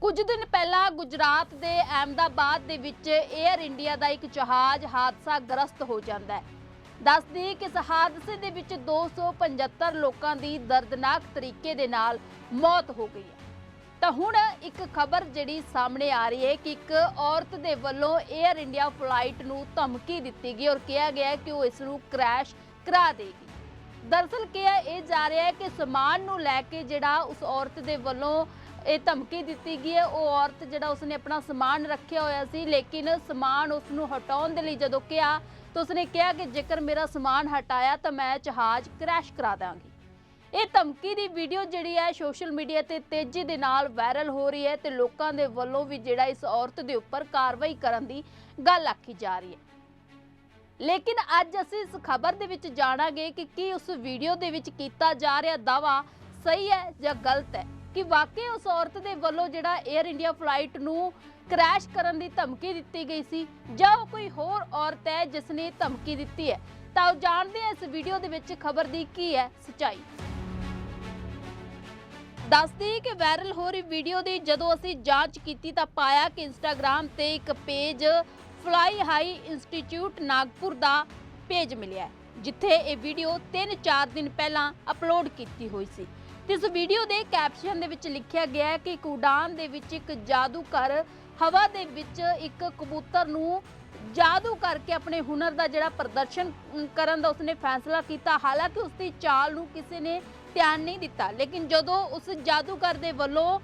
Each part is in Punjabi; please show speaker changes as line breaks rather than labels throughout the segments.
ਕੁਝ ਦਿਨ ਪਹਿਲਾਂ ਗੁਜਰਾਤ ਦੇ ਅਹਿਮਦਾਬਾਦ ਦੇ ਵਿੱਚ 에ਅਰ ਇੰਡੀਆ ਦਾ ਇੱਕ ਜਹਾਜ਼ ਹਾਦਸਾ ਗ੍ਰਸਤ ਹੋ ਜਾਂਦਾ ਹੈ। ਦੱਸਦੀ ਕਿ ਇਸ ਹਾਦਸੇ ਦੇ ਵਿੱਚ 275 ਲੋਕਾਂ ਦੀ ਦਰਦਨਾਕ ਤਰੀਕੇ ਦੇ ਨਾਲ ਮੌਤ ਹੋ ਗਈ ਹੈ। ਤਾਂ ਹੁਣ ਇੱਕ ਖਬਰ ਜਿਹੜੀ ਸਾਹਮਣੇ ਆ ਰਹੀ ਹੈ ਕਿ ਇੱਕ ਔਰਤ ਦੇ ਵੱਲੋਂ 에ਅਰ ਇੰਡੀਆ ਫਲਾਈਟ ਨੂੰ ਧਮਕੀ ਦਿੱਤੀ ਗਈ ਔਰ ਕਿਹਾ ਗਿਆ ਕਿ ਉਹ ਇਸ ਨੂੰ ਕ੍ਰੈਸ਼ ਕਰਾ ਦੇਗੀ। ਦਰਅਸਲ ਕਿਹਾ ਇਹ ਜਾ ਰਿਹਾ ਹੈ ਕਿ ਸਮਾਨ ਨੂੰ ਲੈ ਕੇ ਜਿਹੜਾ ਉਸ ਔਰਤ ਦੇ ਵੱਲੋਂ ਇਹ ਧਮਕੀ ਦਿੱਤੀ ਗਈ ਹੈ। ਉਹ ਔਰਤ ਜਿਹੜਾ ਉਸਨੇ ਆਪਣਾ ਸਮਾਨ ਰੱਖਿਆ ਹੋਇਆ ਸੀ, ਲੇਕਿਨ ਸਮਾਨ ਉਸ ਨੂੰ ਹਟਾਉਣ ਦੇ ਲਈ ਜਦੋਂ ਕਿਹਾ ਤਾਂ ਉਸਨੇ ਕਿਹਾ ਕਿ ਜੇਕਰ ਮੇਰਾ ਸਮਾਨ ਹਟਾਇਆ ਤਾਂ ਮੈਂ ਜਹਾਜ਼ ਕ੍ਰੈਸ਼ ਕਰਾ ਦਾਂਗੀ ਇਹ ਧਮਕੀ ਦੀ ਵੀਡੀਓ ਜਿਹੜੀ ਹੈ, ਸੋਸ਼ਲ ਮੀਡੀਆ ਤੇ ਤੇਜ਼ੀ ਦੇ ਨਾਲ ਵਾਇਰਲ ਹੋ ਰਹੀ ਹੈ ਤੇ ਲੋਕਾਂ ਦੇ ਵੱਲੋਂ ਵੀ ਜਿਹੜਾ ਇਸ ਔਰਤ ਦੇ ਉੱਪਰ ਕਾਰਵਾਈ ਕਰਨ ਦੀ ਗੱਲ ਆਖੀ ਜਾ ਰਹੀ ਹੈ। ਲੇਕਿਨ ਅੱਜ ਅਸੀਂ ਇਸ ਖਬਰ ਦੇ ਵਿੱਚ ਜਾਣਾਂਗੇ ਕਿ ਕੀ ਉਸ ਵੀਡੀਓ ਦੇ ਵਿੱਚ ਕੀਤਾ ਜਾ ਰਿਹਾ ਦਾਵਾ ਸਹੀ ਹੈ ਜਾਂ ਗਲਤ ਹੈ। ਕਿ ਵਾਕਈ ਉਸ ਔਰਤ ਦੇ ਵੱਲੋਂ ਜਿਹੜਾ 에ਅਰ ਇੰਡੀਆ ਫਲਾਈਟ ਨੂੰ ਕ੍ਰੈਸ਼ ਕਰਨ ਦੀ ਧਮਕੀ ਦਿੱਤੀ ਗਈ ਸੀ ਜਾਂ ਉਹ ਕੋਈ ਹੋਰ ਔਰਤ ਹੈ ਜਿਸ ਨੇ ਧਮਕੀ ਦਿੱਤੀ ਹੈ। ਤਾਂ ਉਹ ਜਾਣਦੇ ਹਾਂ ਇਸ ਵੀਡੀਓ ਦੇ ਵਿੱਚ ਖਬਰ ਦੀ ਕੀ ਹੈ ਸਚਾਈ। ਦੱਸਦੀ ਕਿ ਵਾਇਰਲ ਹੋ ਰਹੀ ਵੀਡੀਓ ਦੀ ਜਦੋਂ ਅਸੀਂ ਜਾਂਚ ਕੀਤੀ ਤਾਂ ਪਾਇਆ ਕਿ ਇੰਸਟਾਗ੍ਰam ਤੇ ਇੱਕ page fly high institute Nagpur ਦਾ ਪੇਜ ਮਿਲਿਆ ਹੈ, ਜਿੱਥੇ ਇਹ ਵੀਡੀਓ 3-4 ਦਿਨ ਪਹਿਲਾਂ ਅਪਲੋਡ ਕੀਤੀ ਹੋਈ ਸੀ। ਤੇ ਇਸ ਵੀਡੀਓ ਦੇ ਕੈਪਸ਼ਨ ਦੇ ਵਿੱਚ ਲਿਖਿਆ ਗਿਆ ਹੈ ਕਿ ਇੱਕ ਉਡਾਨ ਦੇ ਵਿੱਚ ਇੱਕ ਜਾਦੂਗਰ ਹਵਾ ਦੇ ਵਿੱਚ ਇੱਕ ਕਬੂਤਰ ਨੂੰ ਜਾਦੂ ਕਰਕੇ ਆਪਣੇ ਹੁਨਰ ਦਾ ਜਿਹੜਾ ਪ੍ਰਦਰਸ਼ਨ ਕਰਨ ਦਾ ਉਸਨੇ ਫੈਸਲਾ ਕੀਤਾ। ਹਾਲਾਂਕਿ ਉਸ ਦੀ ਚਾਲ ਨੂੰ ਕਿਸੇ ਨੇ ਧਿਆਨ ਨਹੀਂ ਦਿੱਤਾ ਲੇਕਿਨ ਜਦੋਂ ਉਸ ਜਾਦੂਗਰ ਦੇ ਵੱਲੋਂ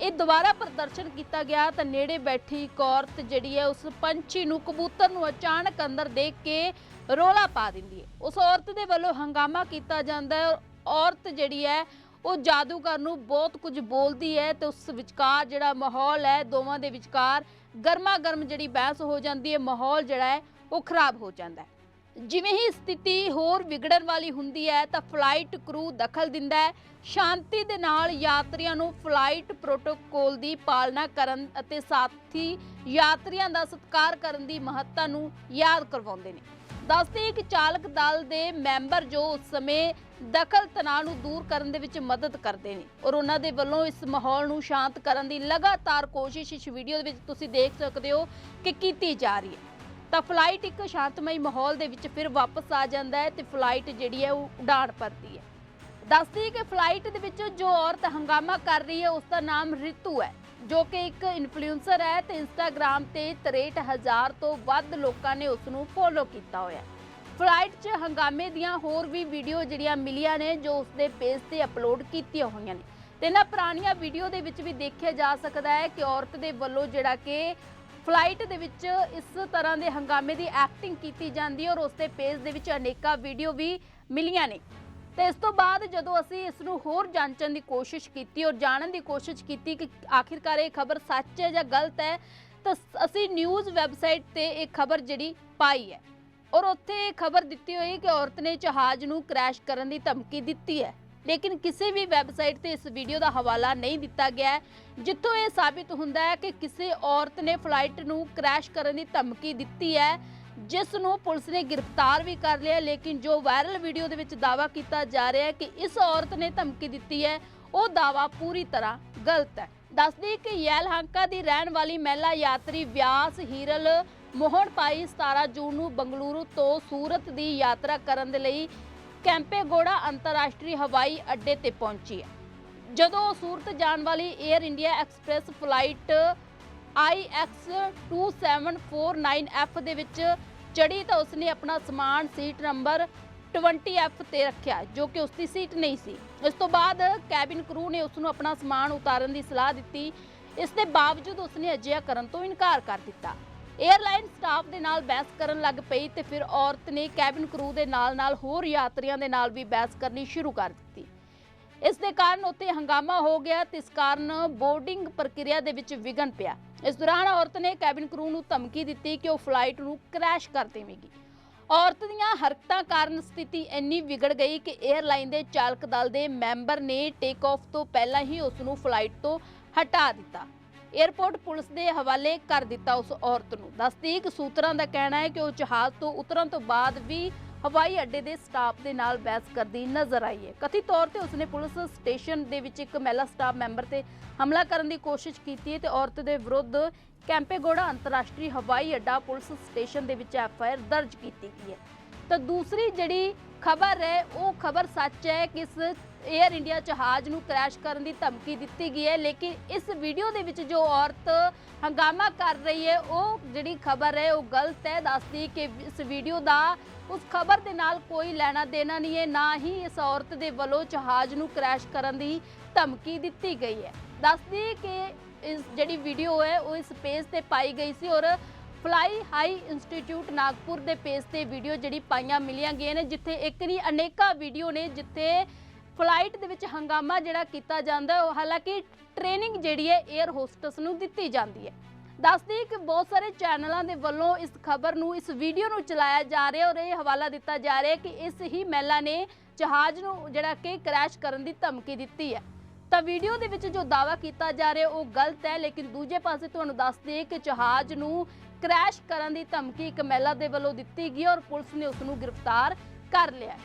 ਇਹ ਦੁਬਾਰਾ ਪ੍ਰਦਰਸ਼ਨ ਕੀਤਾ ਗਿਆ ਤਾਂ ਨੇੜੇ ਬੈਠੀ ਇੱਕ ਔਰਤ ਜਿਹੜੀ ਹੈ ਉਸ ਪੰਛੀ ਨੂੰ ਕਬੂਤਰ ਨੂੰ ਅਚਾਨਕ ਅੰਦਰ ਦੇਖ ਕੇ ਰੋਲਾ ਪਾ ਦਿੰਦੀ ਹੈ। ਉਸ ਔਰਤ ਦੇ ਵੱਲੋਂ ਹੰਗਾਮਾ ਕੀਤਾ ਜਾਂਦਾ ਹੈ। ਔਰ ਔਰਤ ਜਿਹੜੀ ਹੈ, ਉਹ ਜਾਦੂਗਰ ਨੂੰ ਬਹੁਤ ਕੁਝ ਬੋਲਦੀ ਹੈ ਤੇ ਉਸ ਵਿਚਕਾਰ ਜਿਹੜਾ ਮਾਹੌਲ ਹੈ, ਦੋਵਾਂ ਦੇ ਵਿਚਕਾਰ ਗਰਮਾ ਗਰਮ ਜਿਹੜੀ ਬਹਿਸ ਹੋ ਜਾਂਦੀ ਹੈ। ਮਾਹੌਲ ਜਿਹੜਾ ਹੈ, ਉਹ ਖਰਾਬ ਹੋ ਜਾਂਦਾ ਹੈ। ਜਿਵੇਂ ਹੀ ਸਥਿਤੀ ਹੋਰ ਵਿਗੜਨ ਵਾਲੀ ਹੁੰਦੀ ਹੈ ਤਾਂ ਫਲਾਈਟ ਕਰੂ ਦਖਲ ਦਿੰਦਾ ਹੈ। ਸ਼ਾਂਤੀ ਦੇ ਨਾਲ ਯਾਤਰੀਆਂ ਨੂੰ ਫਲਾਈਟ ਪ੍ਰੋਟੋਕੋਲ ਦੀ ਪਾਲਣਾ ਕਰਨ ਅਤੇ ਸਾਥੀ ਯਾਤਰੀਆਂ ਦਾ ਸਤਿਕਾਰ ਕਰਨ ਦੀ ਮਹੱਤਤਾ ਨੂੰ ਯਾਦ ਕਰਵਾਉਂਦੇ ਨੇ। ਦੱਸਦੇ ਕਿ ਚਾਲਕ ਦਲ ਦੇ ਮੈਂਬਰ ਜੋ ਉਸ ਸਮੇਂ ਦਖਲ ਤਣਾਅ ਨੂੰ ਦੂਰ ਕਰਨ ਦੇ ਵਿੱਚ ਮਦਦ ਕਰਦੇ ਨੇ ਔਰ ਉਹਨਾਂ ਦੇ ਵੱਲੋਂ ਇਸ ਮਾਹੌਲ ਨੂੰ ਸ਼ਾਂਤ ਕਰਨ ਦੀ ਲਗਾਤਾਰ ਕੋਸ਼ਿਸ਼ ਇਸ ਵੀਡੀਓ ਦੇ ਵਿੱਚ ਤੁਸੀਂ ਦੇਖ ਸਕਦੇ ਹੋ ਕਿ ਕੀਤੀ ਜਾ ਰਹੀ ਹੈ। ਤਾਂ ਫਲਾਈਟ ਇੱਕ ਸ਼ਾਂਤਮਈ ਮਾਹੌਲ ਦੇ ਵਿੱਚ ਫਿਰ ਵਾਪਸ ਆ ਜਾਂਦਾ ਹੈ ਤੇ ਫਲਾਈਟ ਜਿਹੜੀ ਹੈ ਉਹ ਉਡਾਣ ਭਰਦੀ ਹੈ। ਦੱਸਦੀ ਹੈ ਕਿ ਫਲਾਈਟ ਦੇ ਵਿੱਚ ਜੋ ਔਰਤ ਹੰਗਾਮਾ ਕਰ ਰਹੀ ਹੈ, ਉਸ ਦਾ ਨਾਮ ਰਿਤੂ ਹੈ, ਜੋ ਕਿ ਇੱਕ ਇਨਫਲੂਐਂਸਰ ਹੈ ਤੇ ਇੰਸਟਾਗ੍ਰam ਤੇ 63000 ਤੋਂ ਵੱਧ ਲੋਕਾਂ ਨੇ ਉਸ ਨੂੰ ਫੋਲੋ ਕੀਤਾ ਹੋਇਆ। ਫਲਾਈਟ 'ਚ ਹੰਗਾਮੇ ਦੀਆਂ ਹੋਰ ਵੀ ਵੀਡੀਓ ਜਿਹੜੀਆਂ ਮਿਲੀਆਂ ਨੇ, ਜੋ ਉਸ ਦੇ ਪੇਜ ਤੇ ਅਪਲੋਡ ਕੀਤੀਆਂ ਹੋਈਆਂ ਨੇ। ਤੇ ਇਹਨਾਂ ਪੁਰਾਣੀਆਂ ਵੀਡੀਓ ਦੇ ਵਿੱਚ ਵੀ ਦੇਖਿਆ ਜਾ ਸਕਦਾ ਹੈ ਕਿ ਔਰਤ ਦੇ ਵੱਲੋਂ ਜਿਹੜਾ ਕਿ ਫਲਾਈਟ ਦੇ ਵਿੱਚ ਇਸ ਤਰ੍ਹਾਂ ਦੇ ਹੰਗਾਮੇ ਦੀ ਐਕਟਿੰਗ ਕੀਤੀ ਜਾਂਦੀ ਔਰ ਉਸ ਦੇ ਪੇਜ ਦੇ ਵਿੱਚ ਅਨੇਕਾਂ ਵੀਡੀਓ ਵੀ ਮਿਲੀਆਂ ਨੇ। ਤੇ ਇਸ ਤੋਂ ਬਾਅਦ ਜਦੋਂ ਅਸੀਂ ਇਸ ਨੂੰ ਹੋਰ ਜਾਂਚਣ ਦੀ ਕੋਸ਼ਿਸ਼ ਕੀਤੀ ਔਰ ਜਾਣਨ ਦੀ ਕੋਸ਼ਿਸ਼ ਕੀਤੀ ਕਿ ਆਖਿਰਕਾਰ ਇਹ ਖਬਰ ਸੱਚ ਹੈ ਜਾਂ ਗਲਤ ਹੈ, ਤਾਂ ਅਸੀਂ ਨਿਊਜ਼ ਵੈਬਸਾਈਟ ਤੇ ਇਹ ਖਬਰ ਜਿਹੜੀ ਪਾਈ ਹੈ। ਔਰ ਉੱਥੇ ਇਹ ਖਬਰ ਦਿੱਤੀ ਹੋਈ ਕਿ ਔਰਤ ਨੇ ਜਹਾਜ਼ ਨੂੰ ਕ੍ਰੈਸ਼ ਕਰਨ ਦੀ ਧਮਕੀ ਦਿੱਤੀ ਹੈ। ਲੇਕਿਨ ਕਿਸੇ ਵੀ ਵੈਬਸਾਈਟ ਤੇ ਇਸ ਵੀਡੀਓ ਦਾ ਹਵਾਲਾ ਨਹੀਂ ਦਿੱਤਾ ਗਿਆ ਜਿੱਥੋਂ ਇਹ ਸਾਬਿਤ ਹੁੰਦਾ ਹੈ ਕਿ ਕਿਸੇ ਔਰਤ ਨੇ ਫਲਾਈਟ ਨੂੰ ਕ੍ਰੈਸ਼ ਕਰਨ ਦੀ ਧਮਕੀ ਦਿੱਤੀ ਹੈ, ਜਿਸ ਨੂੰ ਪੁਲਿਸ ਨੇ ਗ੍ਰਿਫਤਾਰ ਵੀ ਕਰ ਲਿਆ, ਲੇਕਿਨ ਜੋ ਵਾਇਰਲ ਵੀਡੀਓ ਦੇ ਵਿੱਚ ਦਾਵਾ ਕੀਤਾ ਜਾ ਰਿਹਾ ਹੈ ਕਿ ਇਸ ਔਰਤ ਨੇ ਧਮਕੀ ਦਿੱਤੀ ਹੈ, ਉਹ ਦਾਵਾ ਪੂਰੀ ਤਰ੍ਹਾਂ ਗਲਤ ਹੈ। ਦੱਸਦੀ ਕਿ ਯੈਲਹੰਕਾ ਦੀ ਰਹਿਣ ਵਾਲੀ ਮਹਿਲਾ ਯਾਤਰੀ ਵਿਆਸ ਹੀਰਲ ਮੋਹਨ ਪਾਈ 17 ਜੂਨ ਨੂੰ ਬੰਗਲੁਰੂ ਤੋਂ ਸੂਰਤ ਦੀ ਯਾਤਰਾ ਕਰਨ ਦੇ ਲਈ ਕੈਂਪੇਗੋੜਾ ਅੰਤਰਰਾਸ਼ਟਰੀ ਹਵਾਈ ਅੱਡੇ ਤੇ ਪਹੁੰਚੀ ਹੈ। ਜਦੋਂ ਉਹ ਸੂਰਤ ਜਾਣ ਵਾਲੀ air India express flight IX2749F ਦੇ ਵਿੱਚ ਚੜੀ ਤਾਂ ਉਸਨੇ ਆਪਣਾ ਸਮਾਨ ਸੀਟ ਨੰਬਰ 20F ਤੇ ਰੱਖਿਆ, ਜੋ ਕਿ ਉਸਦੀ ਸੀਟ ਨਹੀਂ ਸੀ। ਇਸ ਤੋਂ ਬਾਅਦ ਕੈਬਿਨ ਕਰੂ ਨੇ ਉਸ ਨੂੰ ਆਪਣਾ ਸਮਾਨ ਉਤਾਰਨ ਦੀ ਸਲਾਹ ਦਿੱਤੀ। ਇਸ ਦੇ ਬਾਵਜੂਦ ਉਸਨੇ ਅਜਿਹਾ ਕਰਨ ਤੋਂ ਇਨਕਾਰ ਕਰ ਦਿੱਤਾ। 에ਅਰਲਾਈਨ ਸਟਾਫ ਦੇ ਨਾਲ ਬਹਿਸ ਕਰਨ ਲੱਗ ਪਈ ਤੇ ਫਿਰ ਔਰਤ ਨੇ ਕੈਬਿਨ ਕਰੂ ਦੇ ਨਾਲ-ਨਾਲ ਹੋਰ ਯਾਤਰੀਆਂ ਦੇ ਨਾਲ ਵੀ ਬਹਿਸ ਕਰਨੀ ਸ਼ੁਰੂ ਕਰ ਦਿੱਤੀ। ਇਸ ਦੇ ਕਾਰਨ ਉੱਥੇ ਹੰਗਾਮਾ ਹੋ ਗਿਆ ਤੇ ਇਸ ਕਾਰਨ ਬੋਰਡਿੰਗ ਪ੍ਰਕਿਰਿਆ ਦੇ ਵਿੱਚ ਵਿਘਨ ਪਿਆ। ਇਸ ਦੌਰਾਨ ਔਰਤ ਨੇ ਕੈਬਿਨ ਕਰੂ ਨੂੰ ਧਮਕੀ ਦਿੱਤੀ ਕਿ ਉਹ ਫਲਾਈਟ ਨੂੰ ਕ੍ਰੈਸ਼ ਕਰ ਦੇਵੇਗੀ। ਔਰਤ ਦੀਆਂ ਹਰਕਤਾਂ ਕਾਰਨ ਸਥਿਤੀ ਇੰਨੀ ਵਿਗੜ ਗਈ ਕਿ 에ਅਰਲਾਈਨ ਦੇ ਚਾਲਕ ਦਲ ਦੇ ਮੈਂਬਰ ਨੇ ਟੇਕ ਆਫ ਤੋਂ ਪਹਿਲਾਂ ਹੀ ਉਸ ਨੂੰ ਫਲਾਈਟ ਤੋਂ ਹਟਾ ਦਿੱਤਾ। 에ਅਰਪੋਰਟ ਪੁਲਿਸ ਦੇ ਹਵਾਲੇ ਕਰ ਦਿੱਤਾ ਉਸ ਔਰਤ ਨੂੰ। ਦੱਸਦੀ ਸੂਤਰਾਂ ਦਾ ਕਹਿਣਾ ਹੈ ਕਿ ਉਹ ਜਹਾਜ਼ ਤੋਂ ਉਤਰਨ ਤੋਂ ਬਾਅਦ ਵੀ ਹਵਾਈ ਅੱਡੇ ਦੇ ਸਟਾਫ ਦੇ ਨਾਲ ਬਹਿਸ ਕਰਦੀ ਨਜ਼ਰ ਆਈ ਹੈ। ਕਥਿਤ ਤੌਰ ਤੇ ਉਸਨੇ ਪੁਲਿਸ ਸਟੇਸ਼ਨ ਦੇ ਵਿੱਚ ਇੱਕ ਮਹਿਲਾ ਸਟਾਫ ਮੈਂਬਰ ਤੇ ਹਮਲਾ ਕਰਨ ਦੀ ਕੋਸ਼ਿਸ਼ ਕੀਤੀ ਹੈ ਤੇ ਔਰਤ ਦੇ ਵਿਰੁੱਧ ਕੈਂਪੇਗੋੜਾ ਅੰਤਰਰਾਸ਼ਟਰੀ ਹਵਾਈ ਅੱਡਾ ਪੁਲਿਸ ਸਟੇਸ਼ਨ ਦੇ ਵਿੱਚ ਐਫ ਆਈ ਆਰ ਦਰਜ ਕੀਤੀ ਗਈ ਹੈ। ਤਾਂ ਦੂਸਰੀ ਜਿਹੜੀ ਖਬਰ ਹੈ, ਉਹ ਖਬਰ ਸੱਚ ਹੈ ਕਿ ਇਸ 에ਅਰ ਇੰਡੀਆ ਜਹਾਜ਼ ਨੂੰ ਕ੍ਰੈਸ਼ ਕਰਨ ਦੀ ਧਮਕੀ ਦਿੱਤੀ ਗਈ ਹੈ, ਲੇਕਿਨ ਇਸ ਵੀਡੀਓ ਦੇ ਵਿੱਚ ਜੋ ਔਰਤ ਹੰਗਾਮਾ ਕਰ ਰਹੀ ਹੈ, ਉਹ ਜਿਹੜੀ ਖਬਰ ਹੈ, ਉਹ ਗਲਤ ਹੈ। ਦੱਸਦੀ ਕਿ ਇਸ ਵੀਡੀਓ ਦਾ ਉਸ ਖਬਰ ਦੇ ਨਾਲ ਕੋਈ ਲੈਣਾ ਦੇਣਾ ਨਹੀਂ ਹੈ, ਨਾ ਹੀ ਇਸ ਔਰਤ ਦੇ ਵੱਲੋਂ ਜਹਾਜ਼ ਨੂੰ ਕ੍ਰੈਸ਼ ਕਰਨ ਦੀ ਧਮਕੀ ਦਿੱਤੀ ਗਈ ਹੈ। ਦੱਸਦੀ ਕਿ ਇਸ ਜਿਹੜੀ ਵੀਡੀਓ ਹੈ, ਉਹ ਇਸ ਪੇਜ ਤੇ ਪਾਈ ਗਈ ਸੀ ਔਰ ਫਲਾਈ ਹਾਈ ਇੰਸਟੀਚਿਊਟ ਨਾਗਪੁਰ ਦੇ ਪੇਜ ਤੇ ਵੀਡੀਓ ਜਿਹੜੀ ਪਾਈਆਂ ਮਿਲੀਆਂ ਗਈਆਂ ਨੇ, ਜਿੱਥੇ ਇੱਕ ਨਹੀਂ, ਅਨੇਕਾਂ ਵੀਡੀਓ ਨੇ, ਜਿੱਥੇ ਫਲਾਈਟ ਦੇ ਵਿੱਚ ਹੰਗਾਮਾ ਜਿਹੜਾ ਕੀਤਾ ਜਾਂਦਾ ਉਹ ਹਾਲਾਂਕਿ ਟ੍ਰੇਨਿੰਗ ਜਿਹੜੀ ਹੈ 에ਅਰ ਹੋਸਟਸ ਨੂੰ ਦਿੱਤੀ ਜਾਂਦੀ ਹੈ। ਦੱਸਦੀ ਕਿ ਬਹੁਤ ਸਾਰੇ ਚੈਨਲਾਂ ਦੇ ਵੱਲੋਂ ਇਸ ਖਬਰ ਨੂੰ, ਇਸ ਵੀਡੀਓ ਨੂੰ ਚਲਾਇਆ ਜਾ ਰਿਹਾ ਔਰ ਇਹ ਹਵਾਲਾ ਦਿੱਤਾ ਜਾ ਰਿਹਾ ਕਿ ਇਸ ਹੀ ਮਹਿਲਾ ਨੇ ਜਹਾਜ਼ ਨੂੰ ਜਿਹੜਾ ਕਿ ਕ੍ਰੈਸ਼ ਕਰਨ ਦੀ ਧਮਕੀ ਦਿੱਤੀ ਹੈ। ਤਾਂ ਵੀਡੀਓ ਦੇ ਵਿੱਚ ਜੋ ਦਾਵਾ ਕੀਤਾ ਜਾ ਰਿਹਾ ਉਹ ਗਲਤ ਹੈ, ਲੇਕਿਨ ਦੂਜੇ ਪਾਸੇ ਤੁਹਾਨੂੰ ਦੱਸ ਦਈਏ ਕਿ ਜਹਾਜ਼ ਨੂੰ ਕ੍ਰੈਸ਼ ਕਰਨ ਦੀ ਧਮਕੀ ਇੱਕ ਮਹਿਲਾ ਦੇ ਵੱਲੋਂ ਦਿੱਤੀ ਗਈ ਔਰ ਪੁਲਿਸ ਨੇ ਉਸ ਨੂੰ ਗ੍ਰਿਫਤਾਰ ਕਰ ਲਿਆ